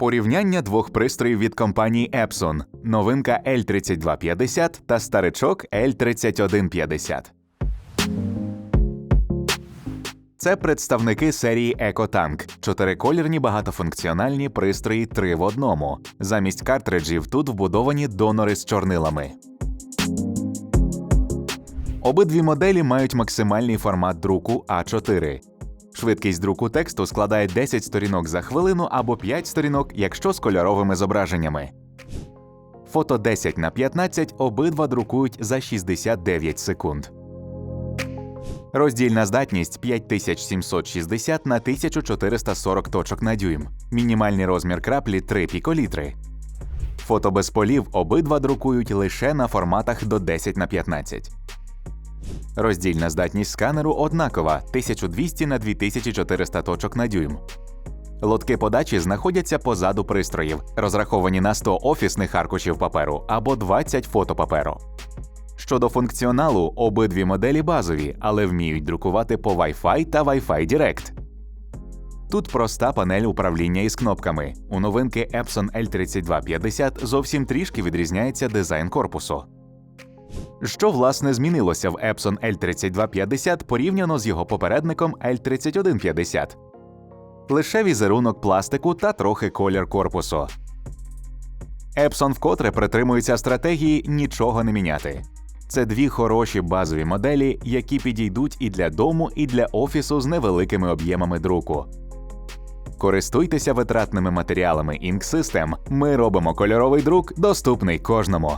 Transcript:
Порівняння двох пристроїв від компанії Epson. Новинка L3250 та старичок L3150. Це представники серії EcoTank – чотириколірні багатофункціональні пристрої 3 в одному. Замість картриджів тут вбудовані донори з чорнилами. Обидві моделі мають максимальний формат друку А4. Швидкість друку тексту складає 10 сторінок за хвилину або 5 сторінок, якщо з кольоровими зображеннями. Фото 10 на 15 обидва друкують за 69 секунд. Роздільна здатність 5760 на 1440 точок на дюйм. Мінімальний розмір краплі 3 піколітри. Фото без полів обидва друкують лише на форматах до 10 на 15. Роздільна здатність сканеру однакова 1200 на 2400 точок на дюйм. Лотки подачі знаходяться позаду пристроїв, розраховані на 100 офісних аркушів паперу або 20 фотопаперу. Щодо функціоналу, обидві моделі базові, але вміють друкувати по Wi-Fi та Wi-Fi Direct. Тут проста панель управління із кнопками. У новинки Epson L3250 зовсім трішки відрізняється дизайн корпусу. Що власне змінилося в Epson L3250 порівняно з його попередником L3150? Лише візерунок пластику та трохи колір корпусу. Epson вкотре притримується стратегії нічого не міняти. Це дві хороші базові моделі, які підійдуть і для дому, і для офісу з невеликими об'ємами друку. Користуйтеся витратними матеріалами Ink System. Ми робимо кольоровий друк доступний кожному.